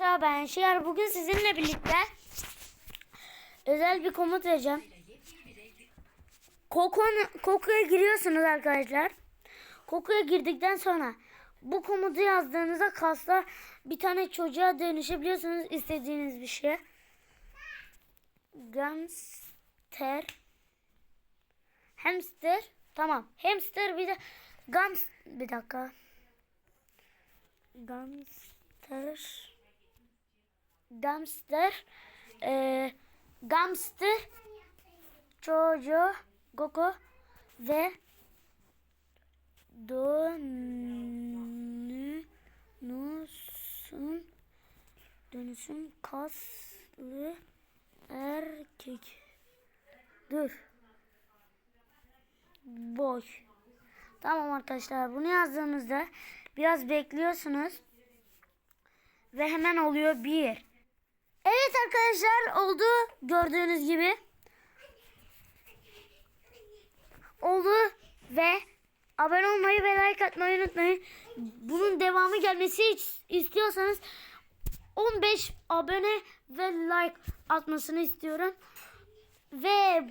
Arkadaşlar ben Şiar bugün sizinle birlikte özel bir komut vereceğim. Kokon, kokuya giriyorsunuz arkadaşlar. Kokuya girdikten sonra bu komutu yazdığınızda kasla bir tane çocuğa dönüşebiliyorsunuz istediğiniz bir şeye. Gamster Hamster tamam. Hamster bir de Gams bir dakika. Gamster Gamster e, Gamster Çocuğu Gogo ve dönüşüm dönüşüm kaslı erkek. Dur. Boş. Tamam arkadaşlar bunu yazdığınızda biraz bekliyorsunuz ve hemen oluyor bir evet arkadaşlar oldu gördüğünüz gibi oldu ve abone olmayı ve like atmayı unutmayın. Bunun devamı gelmesi is- istiyorsanız 15 abone ve like atmasını istiyorum. Ve.